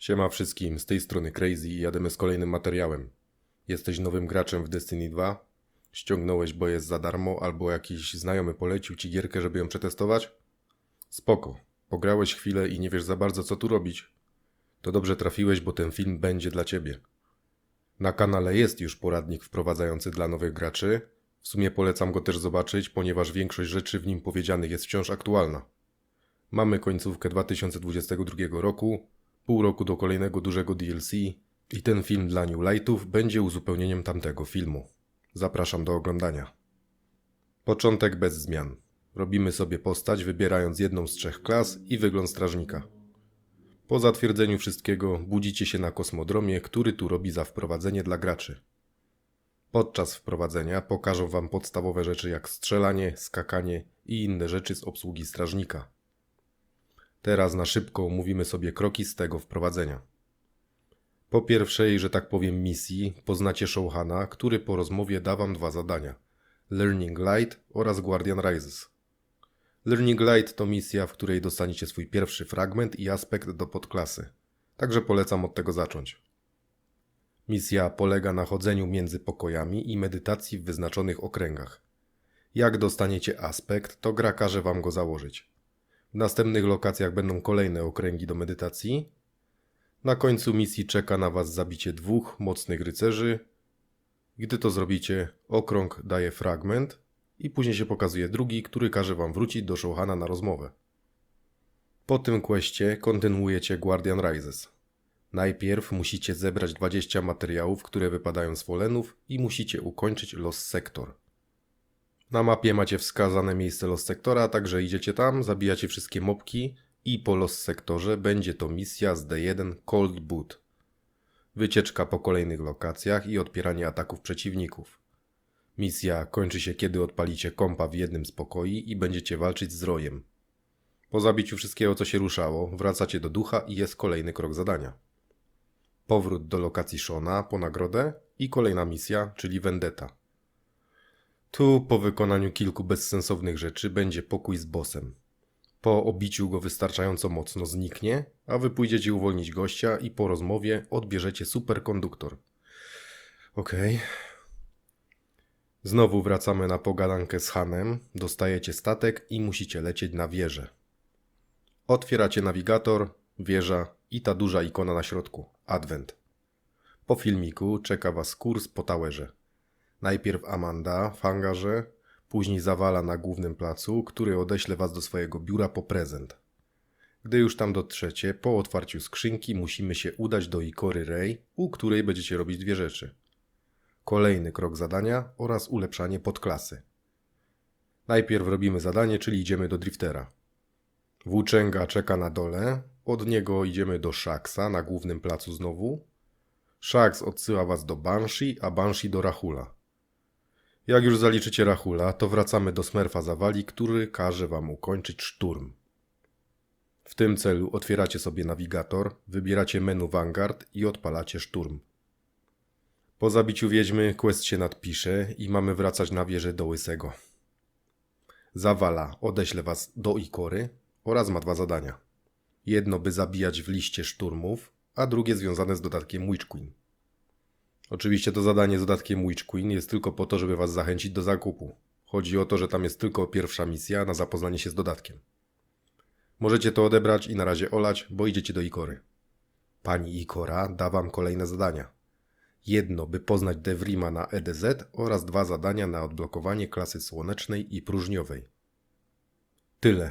Siema wszystkim, z tej strony Crazy i jademy z kolejnym materiałem. Jesteś nowym graczem w Destiny 2? Ściągnąłeś, bo jest za darmo, albo jakiś znajomy polecił ci gierkę, żeby ją przetestować? Spoko. Pograłeś chwilę i nie wiesz za bardzo co tu robić? To dobrze trafiłeś, bo ten film będzie dla ciebie. Na kanale jest już poradnik wprowadzający dla nowych graczy. W sumie polecam go też zobaczyć, ponieważ większość rzeczy w nim powiedzianych jest wciąż aktualna. Mamy końcówkę 2022 roku, pół roku do kolejnego dużego DLC i ten film dla New Lightów będzie uzupełnieniem tamtego filmu. Zapraszam do oglądania. Początek bez zmian. Robimy sobie postać, wybierając jedną z trzech klas i wygląd strażnika. Po zatwierdzeniu wszystkiego budzicie się na kosmodromie, który tu robi za wprowadzenie dla graczy. Podczas wprowadzenia pokażą wam podstawowe rzeczy jak strzelanie, skakanie i inne rzeczy z obsługi strażnika. Teraz na szybko omówimy sobie kroki z tego wprowadzenia. Po pierwszej, że tak powiem, misji poznacie Showhana, który po rozmowie da wam dwa zadania: Learning Light oraz Guardian Rises. Learning Light to misja, w której dostaniecie swój pierwszy fragment i aspekt do podklasy. Także polecam od tego zacząć. Misja polega na chodzeniu między pokojami i medytacji w wyznaczonych okręgach. Jak dostaniecie aspekt, to gra każe wam go założyć. W następnych lokacjach będą kolejne okręgi do medytacji. Na końcu misji czeka na was zabicie dwóch mocnych rycerzy. Gdy to zrobicie, okrąg daje fragment i później się pokazuje drugi, który każe wam wrócić do Showhana na rozmowę. Po tym questie kontynuujecie Guardian Rises. Najpierw musicie zebrać 20 materiałów, które wypadają z Folenów i musicie ukończyć Los Sector. Na mapie macie wskazane miejsce Los Sektora, także idziecie tam, zabijacie wszystkie mopki i po Los Sektorze będzie to misja z D1 Cold Boot. Wycieczka po kolejnych lokacjach i odpieranie ataków przeciwników. Misja kończy się kiedy odpalicie kompa w jednym z pokoi i będziecie walczyć z rojem. Po zabiciu wszystkiego co się ruszało, wracacie do ducha i jest kolejny krok zadania. Powrót do lokacji Shona po nagrodę i kolejna misja, czyli Vendetta. Tu po wykonaniu kilku bezsensownych rzeczy będzie pokój z bossem. Po obiciu go wystarczająco mocno zniknie, a wy pójdziecie uwolnić gościa i po rozmowie odbierzecie superkonduktor. Okej. Znowu wracamy na pogadankę z Hanem, dostajecie statek i musicie lecieć na wieżę. Otwieracie nawigator, wieża i ta duża ikona na środku Advent. Po filmiku czeka was kurs po towerze. Najpierw Amanda w hangarze, później zawala na głównym placu, który odeśle was do swojego biura po prezent. Gdy już tam dotrzecie, po otwarciu skrzynki musimy się udać do Ikory Ray, u której będziecie robić dwie rzeczy. Kolejny krok zadania oraz ulepszanie podklasy. Najpierw robimy zadanie, czyli idziemy do Driftera. Włóczęga czeka na dole, od niego idziemy do Shaxa na głównym placu znowu. Shax odsyła was do Banshee, a Banshee do Rahula. Jak już zaliczycie Rahula, to wracamy do Smurfa Zawali, który każe wam ukończyć szturm. W tym celu otwieracie sobie nawigator, wybieracie menu Vanguard i odpalacie szturm. Po zabiciu wiedźmy quest się nadpisze i mamy wracać na wieżę do Łysego. Zawala odeśle was do Ikory oraz ma dwa zadania. Jedno by zabijać w liście szturmów, a drugie związane z dodatkiem Witch Queen. Oczywiście to zadanie z dodatkiem Witch Queen jest tylko po to, żeby was zachęcić do zakupu. Chodzi o to, że tam jest tylko pierwsza misja na zapoznanie się z dodatkiem. Możecie to odebrać i na razie olać, bo idziecie do Ikory. Pani Ikora da wam kolejne zadania. Jedno, by poznać Devrima na EDZ oraz dwa zadania na odblokowanie klasy słonecznej i próżniowej. Tyle.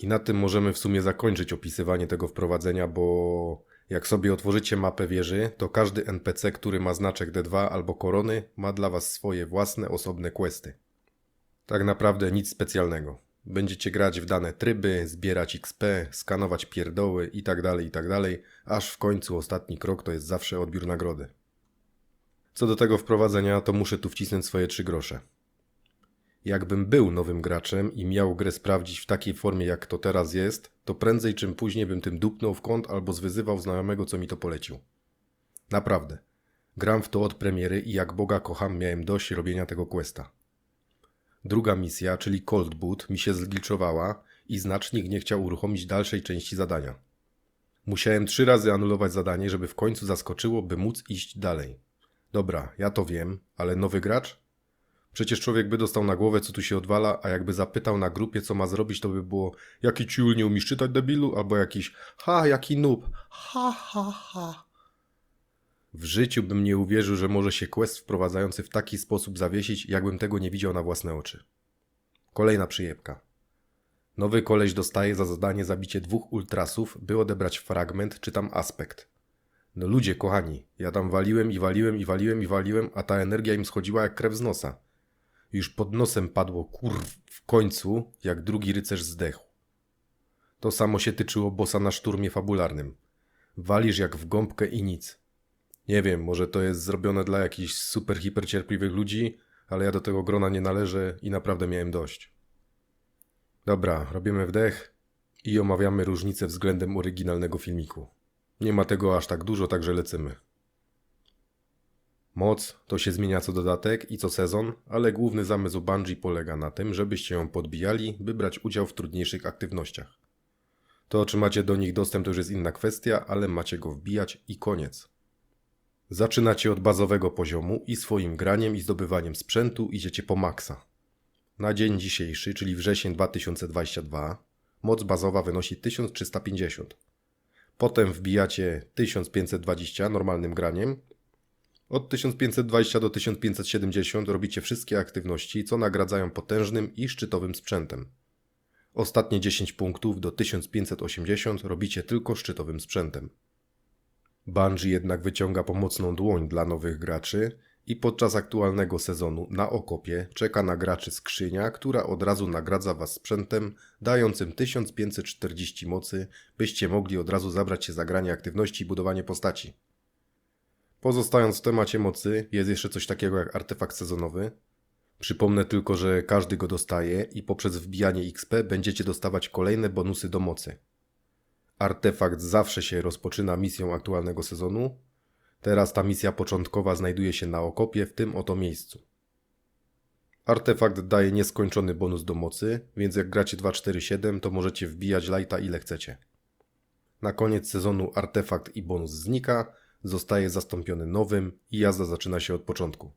I na tym możemy w sumie zakończyć opisywanie tego wprowadzenia, bo jak sobie otworzycie mapę wieży, to każdy NPC, który ma znaczek D2 albo korony, ma dla was swoje własne osobne questy. Tak naprawdę nic specjalnego. Będziecie grać w dane tryby, zbierać XP, skanować pierdoły itd., itd., aż w końcu ostatni krok to jest zawsze odbiór nagrody. Co do tego wprowadzenia, to muszę tu wcisnąć swoje trzy grosze. Jakbym był nowym graczem i miał grę sprawdzić w takiej formie, jak to teraz jest, to prędzej czym później bym tym dupnął w kąt albo zwyzywał znajomego, co mi to polecił. Naprawdę. Gram w to od premiery i jak Boga kocham, miałem dość robienia tego questa. Druga misja, czyli Cold Boot, mi się zgliczowała i znacznik nie chciał uruchomić dalszej części zadania. Musiałem trzy razy anulować zadanie, żeby w końcu zaskoczyło, by móc iść dalej. Dobra, ja to wiem, ale nowy gracz? Przecież człowiek by dostał na głowę, co tu się odwala, a jakby zapytał na grupie, co ma zrobić, to by było jaki ciul nie umiesz czytać debilu, albo jakiś ha, jaki noob, ha, ha, ha. W życiu bym nie uwierzył, że może się quest wprowadzający w taki sposób zawiesić, jakbym tego nie widział na własne oczy. Kolejna przyjebka. Nowy koleś dostaje za zadanie zabicie dwóch ultrasów, by odebrać fragment czy tam aspekt. No ludzie kochani, ja tam waliłem i waliłem i waliłem i waliłem, a ta energia im schodziła jak krew z nosa. Już pod nosem padło kurw w końcu, jak drugi rycerz zdechł. To samo się tyczyło bossa na szturmie fabularnym. Walisz jak w gąbkę i nic. Nie wiem, może to jest zrobione dla jakichś super hipercierpliwych ludzi, ale ja do tego grona nie należę i naprawdę miałem dość. Dobra, robimy wdech i omawiamy różnice względem oryginalnego filmiku. Nie ma tego aż tak dużo, także lecimy. Moc to się zmienia co dodatek i co sezon, ale główny zamysł Bungie polega na tym, żebyście ją podbijali, by brać udział w trudniejszych aktywnościach. To, czy macie do nich dostęp, to już jest inna kwestia, ale macie go wbijać i koniec. Zaczynacie od bazowego poziomu i swoim graniem i zdobywaniem sprzętu idziecie po maksa. Na dzień dzisiejszy, czyli wrzesień 2022, moc bazowa wynosi 1350. Potem wbijacie 1520 normalnym graniem. Od 1520 do 1570 robicie wszystkie aktywności, co nagradzają potężnym i szczytowym sprzętem. Ostatnie 10 punktów do 1580 robicie tylko szczytowym sprzętem. Bungie jednak wyciąga pomocną dłoń dla nowych graczy i podczas aktualnego sezonu na okopie czeka na graczy skrzynia, która od razu nagradza was sprzętem dającym 1540 mocy, byście mogli od razu zabrać się za granie aktywności i budowanie postaci. Pozostając w temacie mocy, jest jeszcze coś takiego jak artefakt sezonowy. Przypomnę tylko, że każdy go dostaje i poprzez wbijanie XP będziecie dostawać kolejne bonusy do mocy. Artefakt zawsze się rozpoczyna misją aktualnego sezonu. Teraz ta misja początkowa znajduje się na okopie w tym oto miejscu. Artefakt daje nieskończony bonus do mocy, więc jak gracie 247 to możecie wbijać lighta ile chcecie. Na koniec sezonu artefakt i bonus znika, zostaje zastąpiony nowym i jazda zaczyna się od początku.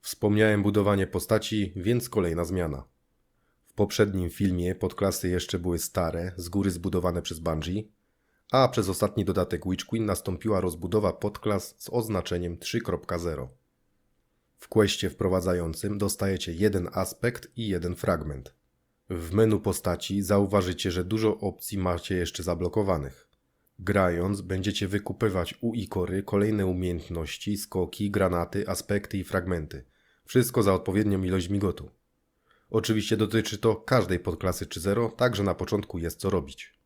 Wspomniałem budowanie postaci, więc kolejna zmiana. W poprzednim filmie podklasy jeszcze były stare, z góry zbudowane przez Bungie, a przez ostatni dodatek Witch Queen nastąpiła rozbudowa podklas z oznaczeniem 3.0. W questie wprowadzającym dostajecie jeden aspekt i jeden fragment. W menu postaci zauważycie, że dużo opcji macie jeszcze zablokowanych. Grając będziecie wykupywać u ikory kolejne umiejętności, skoki, granaty, aspekty i fragmenty. Wszystko za odpowiednią ilość migotu. Oczywiście dotyczy to każdej podklasy czy zero, także na początku jest co robić.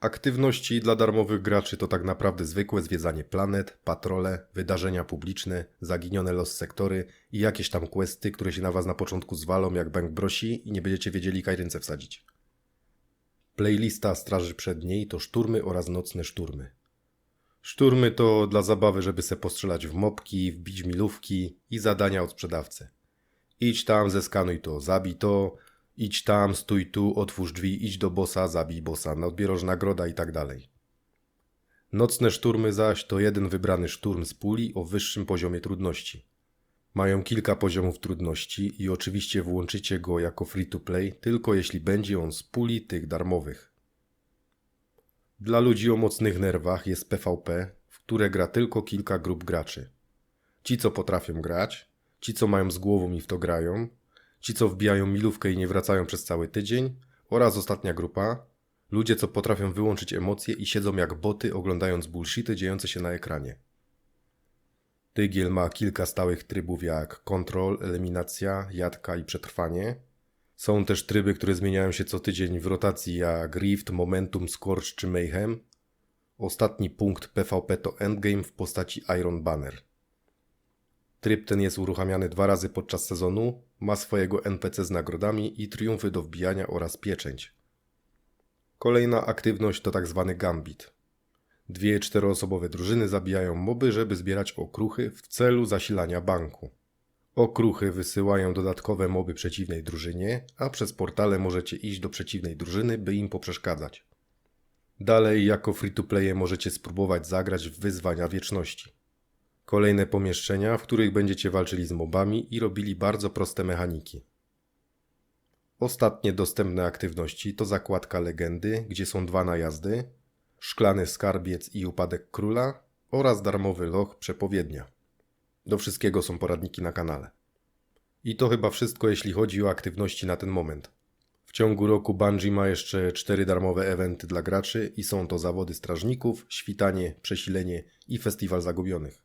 Aktywności dla darmowych graczy to tak naprawdę zwykłe zwiedzanie planet, patrole, wydarzenia publiczne, zaginione los sektory i jakieś tam questy, które się na was na początku zwalą jak bank brosi i nie będziecie wiedzieli kaj ręce wsadzić. Playlista Straży Przedniej to szturmy oraz nocne szturmy. Szturmy to dla zabawy, żeby se postrzelać w mopki, wbić milówki i zadania od sprzedawcy. Idź tam, zeskanuj to, zabij to, idź tam, stój tu, otwórz drzwi, idź do bossa, zabij bossa, odbierasz nagroda i tak dalej. Nocne szturmy zaś to jeden wybrany szturm z puli o wyższym poziomie trudności. Mają kilka poziomów trudności i oczywiście włączycie go jako free to play tylko jeśli będzie on z puli tych darmowych. Dla ludzi o mocnych nerwach jest PvP, w które gra tylko kilka grup graczy. Ci co potrafią grać, ci co mają z głową i w to grają, ci co wbijają milówkę i nie wracają przez cały tydzień oraz ostatnia grupa, ludzie co potrafią wyłączyć emocje i siedzą jak boty oglądając bullshity dziejące się na ekranie. Tygiel ma kilka stałych trybów jak kontrol, eliminacja, jadka i przetrwanie. Są też tryby, które zmieniają się co tydzień w rotacji jak Rift, Momentum, Scorch czy Mayhem. Ostatni punkt PvP to Endgame w postaci Iron Banner. Tryb ten jest uruchamiany dwa razy podczas sezonu, ma swojego NPC z nagrodami i triumfy do wbijania oraz pieczęć. Kolejna aktywność to tak zwany Gambit. Dwie czteroosobowe drużyny zabijają moby, żeby zbierać okruchy w celu zasilania banku. Okruchy wysyłają dodatkowe moby przeciwnej drużynie, a przez portale możecie iść do przeciwnej drużyny, by im poprzeszkadzać. Dalej, jako free-to-playe możecie spróbować zagrać w wyzwania wieczności. Kolejne pomieszczenia, w których będziecie walczyli z mobami i robili bardzo proste mechaniki. Ostatnie dostępne aktywności to zakładka legendy, gdzie są dwa najazdy, szklany skarbiec i upadek króla oraz darmowy loch przepowiednia. Do wszystkiego są poradniki na kanale. I to chyba wszystko, jeśli chodzi o aktywności na ten moment. W ciągu roku Bungie ma jeszcze cztery darmowe eventy dla graczy i są to zawody strażników, świtanie, przesilenie i festiwal zagubionych.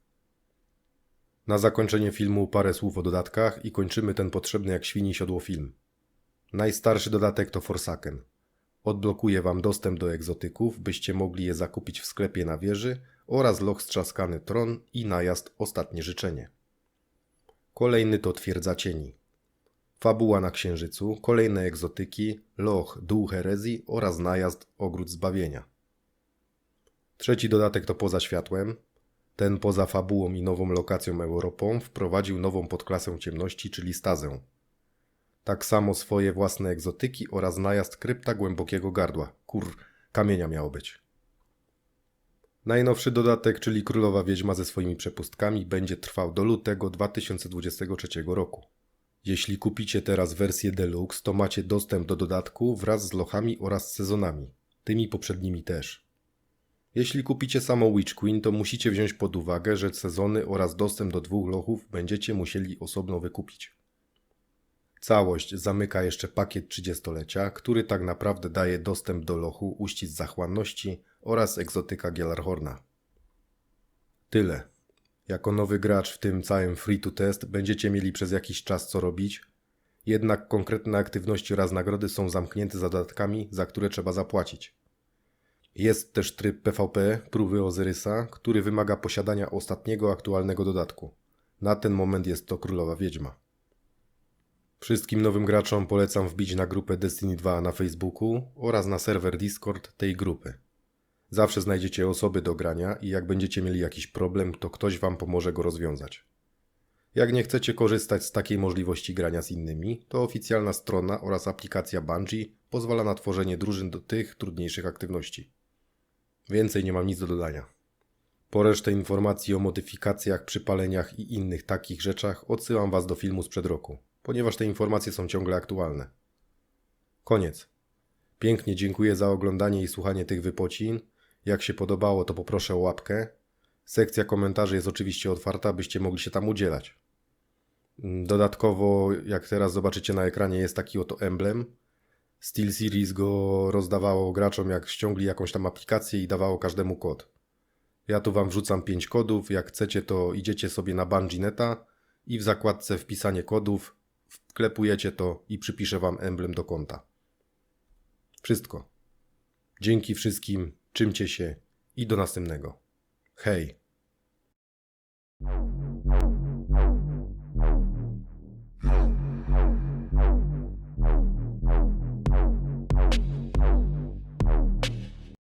Na zakończenie filmu parę słów o dodatkach i kończymy ten potrzebny jak świni siodło film. Najstarszy dodatek to Forsaken. Odblokuje Wam dostęp do egzotyków, byście mogli je zakupić w sklepie na wieży oraz loch strzaskany tron i najazd Ostatnie Życzenie. Kolejny to Twierdza Cieni. Fabuła na Księżycu, kolejne egzotyki, loch Dół Herezji oraz najazd Ogród Zbawienia. Trzeci dodatek to Poza Światłem. Ten poza fabułą i nową lokacją Europą wprowadził nową podklasę ciemności, czyli stazę. Tak samo swoje własne egzotyki oraz najazd krypta głębokiego gardła. Kur, kamienia miało być. Najnowszy dodatek, czyli Królowa Wiedźma ze swoimi przepustkami, będzie trwał do lutego 2023 roku. Jeśli kupicie teraz wersję Deluxe, to macie dostęp do dodatku wraz z lochami oraz sezonami, tymi poprzednimi też. Jeśli kupicie samą Witch Queen, to musicie wziąć pod uwagę, że sezony oraz dostęp do dwóch lochów będziecie musieli osobno wykupić. Całość zamyka jeszcze pakiet 30-lecia, który tak naprawdę daje dostęp do lochu uścisk zachłanności oraz egzotyka Gielarhorna. Tyle. Jako nowy gracz w tym całym free to test będziecie mieli przez jakiś czas co robić, jednak konkretne aktywności oraz nagrody są zamknięte za dodatkami, za które trzeba zapłacić. Jest też tryb PvP, próby Ozyrysa, który wymaga posiadania ostatniego aktualnego dodatku. Na ten moment jest to Królowa Wiedźma. Wszystkim nowym graczom polecam wbić na grupę Destiny 2 na Facebooku oraz na serwer Discord tej grupy. Zawsze znajdziecie osoby do grania i jak będziecie mieli jakiś problem, to ktoś wam pomoże go rozwiązać. Jak nie chcecie korzystać z takiej możliwości grania z innymi, to oficjalna strona oraz aplikacja Bungie pozwala na tworzenie drużyn do tych trudniejszych aktywności. Więcej nie mam nic do dodania. Po resztę informacji o modyfikacjach, przypaleniach i innych takich rzeczach odsyłam Was do filmu sprzed roku, ponieważ te informacje są ciągle aktualne. Koniec. Pięknie dziękuję za oglądanie i słuchanie tych wypocin. Jak się podobało, to poproszę o łapkę. Sekcja komentarzy jest oczywiście otwarta, byście mogli się tam udzielać. Dodatkowo, jak teraz zobaczycie na ekranie, jest taki oto emblem. Steel Series go rozdawało graczom, jak ściągli jakąś tam aplikację i dawało każdemu kod. Ja tu wam wrzucam 5 kodów. Jak chcecie, to idziecie sobie na Bungie.neta i w zakładce wpisanie kodów wklepujecie to i przypiszę wam emblem do konta. Wszystko. Dzięki wszystkim, czymcie się i do następnego. Hej!